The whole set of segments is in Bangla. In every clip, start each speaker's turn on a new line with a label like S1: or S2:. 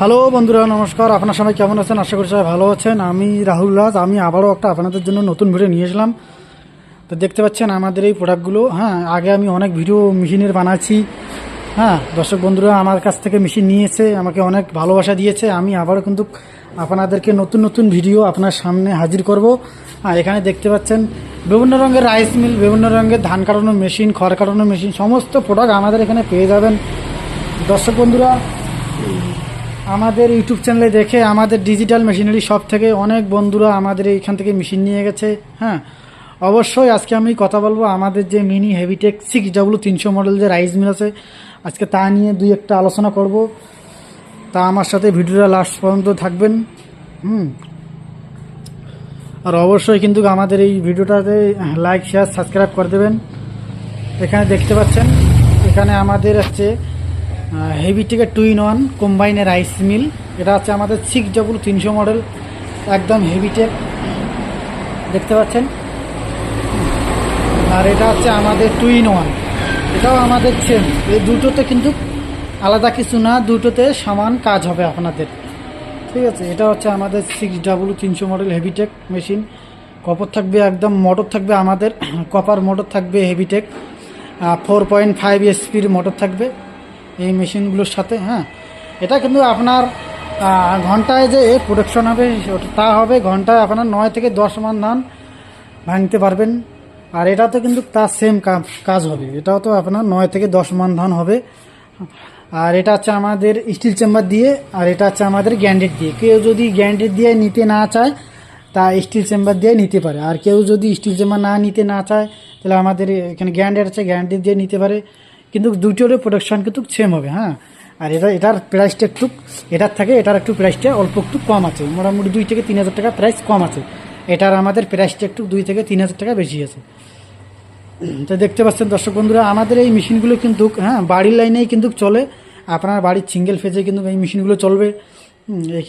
S1: হ্যালো বন্ধুরা, নমস্কার। আপনার সবাই কেমন আছেন? আশা করি সবাই ভালো আছেন। আমি রাহুল রাজ। আমি আবারও একটা আপনাদের জন্য নতুন ভিডিও নিয়ে এসলাম। তো দেখতে পাচ্ছেন আমাদের এই প্রোডাক্টগুলো হ্যাঁ আগে আমি অনেক ভিডিও মেশিনের বানাচ্ছি। হ্যাঁ দর্শক বন্ধুরা, আমার কাছ থেকে মেশিন নিয়েছে আমাকে অনেক ভালোবাসা দিয়েছে। আমি আবারও কিন্তু আপনাদেরকে নতুন নতুন ভিডিও আপনার সামনে হাজির করব। হ্যাঁ এখানে দেখতে পাচ্ছেন, বিভিন্ন রঙের রাইস মিল বিভিন্ন রঙের ধান কাটানোর মেশিন খড় কাটানোর মেশিন সমস্ত প্রোডাক্ট আমাদের এখানে পেয়ে যাবেন। দর্শক বন্ধুরা আমাদের ইউটিউব চ্যানেলে দেখে আমাদের ডিজিটাল মেশিনারি শপ থেকে অনেক বন্ধুরা আমাদের এইখান থেকে মেশিন নিয়ে গেছে হ্যাঁ। অবশ্যই আজকে আমি কথা বলব আমাদের যে মিনি হেভিটেক সিক্স ডাব্লু তিনশো মডেল যে রাইস মিল আছে, আজকে তা নিয়ে দুই একটা আলোচনা করব। তা আমার সাথে ভিডিওটা লাস্ট পর্যন্ত থাকবেন, হুম। আর অবশ্যই কিন্তু আমাদের এই ভিডিওটাতে লাইক শেয়ার সাবস্ক্রাইব করে দেবেন। এখানে দেখতে পাচ্ছেন, এখানে আমাদের হচ্ছে হেভি থেকে টু ইন ওয়ান কম্বাইনের রাইস মিল এটা হচ্ছে আমাদের সিক্স ডবল তিনশো মডেল একদম হেভি টেক দেখতে পাচ্ছেন? আর এটা হচ্ছে আমাদের টু ইন ওয়ান এটাও আমাদের সেম এই দুটোতে কিন্তু আলাদা কিছু না, দুটোতে সমান কাজ হবে আপনাদের। ঠিক আছে, এটা হচ্ছে আমাদের সিক্স ডাবল তিনশো মডেল হেভিটেক মেশিন কপার থাকবে একদম মোটর থাকবে আমাদের। কপার মোটর থাকবে হেভিটেক ফোর পয়েন্ট ফাইভ এসপির মোটর থাকবে। এই মেশিনগুলোর সাথে হ্যাঁ। এটা কিন্তু আপনার ঘন্টায় যে প্রোডাকশন হবে, তা হবে ঘন্টায় আপনার নয় থেকে দশ মান ধান ভাঙতে পারবেন। আর এটা তো কিন্তু তার সেম কাজ হবে। এটাও তো আপনার নয় থেকে দশ মান ধান হবে। আর এটা হচ্ছে আমাদের স্টিল চেম্বার দিয়ে, আর এটা হচ্ছে আমাদের গ্যান্ডেড দিয়ে। কেউ যদি গ্যান্ডেড দিয়ে নিতে না চায়, তা স্টিল চেম্বার দিয়ে নিতে পারে। আর কেউ যদি স্টিল চেম্বার না নিতে না চায়, তাহলে আমাদের এখানে গ্যান্ডেড আছে গ্যান্ডেড দিয়ে নিতে পারে। কিন্তু দুটোরই প্রোডাকশন কিন্তু সেম হবে হ্যাঁ। আর এটা, এটার প্রাইসটা একটু, এটার থেকে এটার একটু প্রাইসটা অল্প একটু কম আছে। মোটামুটি দুই থেকে তিন হাজার টাকা প্রাইস কম আছে। এটার আমাদের প্রাইসটা একটু দুই থেকে তিন হাজার টাকা বেশি আছে। তো দেখতে পাচ্ছেন দর্শক বন্ধুরা, আমাদের এই মেশিনগুলো কিন্তু হ্যাঁ বাড়ির লাইনেই কিন্তু চলে। আপনার বাড়ির সিঙ্গেল ফেজে কিন্তু এই মেশিনগুলো চলবে।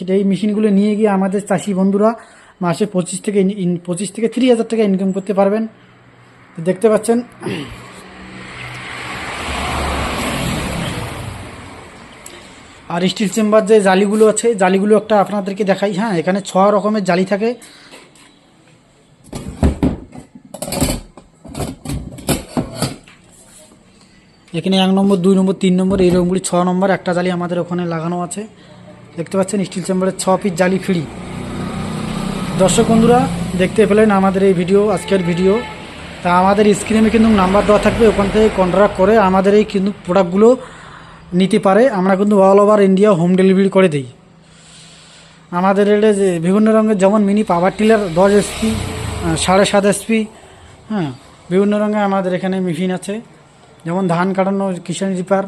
S1: এই- মেশিনগুলো নিয়ে গিয়ে আমাদের চাষি বন্ধুরা মাসে পঁচিশ থেকে পঁচিশ থেকে তিরিশ হাজার টাকা ইনকাম করতে পারবেন। দেখতে পাচ্ছেন আর স্টিল চেম্বার যে জালিগুলো আছে, জালিগুলো একটা আপনাদেরকে দেখাই। হ্যাঁ এখানে ছ রকমের জালি থাকে। এখানে এক নম্বর, দুই নম্বর, তিন নম্বর, এই রকমগুলি ছ নম্বর একটা জালি আমাদের ওখানে লাগানো আছে। দেখতে পাচ্ছেন, স্টিল চেম্বারের ছ পিস জালি ফ্রি। দর্শক বন্ধুরা, দেখতে পেলেন আমাদের এই ভিডিও, আজকের ভিডিও। তা আমাদের স্ক্রিনে কিন্তু নাম্বার দেওয়া থাকবে, ওখান থেকে কন্ট্রাক্ট করে আমাদের এই কিন্তু প্রোডাক্টগুলো নিতে পারে, আমরা কিন্তু all over India home delivery করে দিই। আমাদের এটা যে বিভিন্ন রঙের যেমন মিনি পাওয়ার টিলার দশ এসপি সাড়ে সাত এসপি হ্যাঁ বিভিন্ন রঙের আমাদের এখানে মেশিন আছে। যেমন ধান কাটানো কিষান রিপার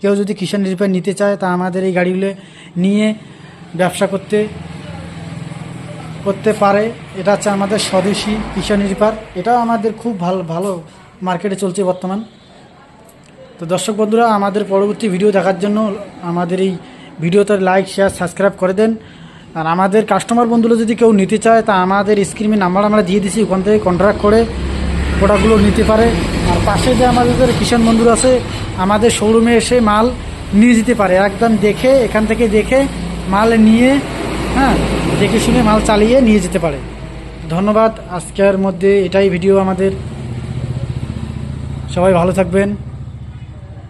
S1: কেউ যদি কিষান রিপার নিতে চায়, তা আমাদের এই গাড়িগুলো নিয়ে ব্যবসা করতে করতে পারে। এটা হচ্ছে আমাদের স্বদেশি কিষান রিপার এটাও আমাদের খুব ভালো ভালো মার্কেটে চলছে বর্তমান। তো দর্শক বন্ধুরা, আমাদের পরবর্তী ভিডিও দেখার জন্য আমাদের এই ভিডিওতে লাইক শেয়ার সাবস্ক্রাইব করে দেন। আর আমাদের কাস্টমার বন্ধুরা যদি কেউ নিতে চায়, তা আমাদের স্ক্রিনে নাম্বার আমরা দিয়ে দিছি, ওখান থেকে কন্ট্রাক্ট করে প্রোডাক্টগুলো নিতে পারে। আর পাশে যে আমাদের কিষাণ বন্ধুরা আছে, আমাদের শোরুমে এসে মাল নিয়ে যেতে পারে। একদম দেখে, এখান থেকে দেখে মাল নিয়ে হ্যাঁ দেখে শুনে মাল চালিয়ে নিয়ে যেতে পারে। ধন্যবাদ। আজকের মধ্যে এটাই ভিডিও আমাদের। সবাই ভালো থাকবেন।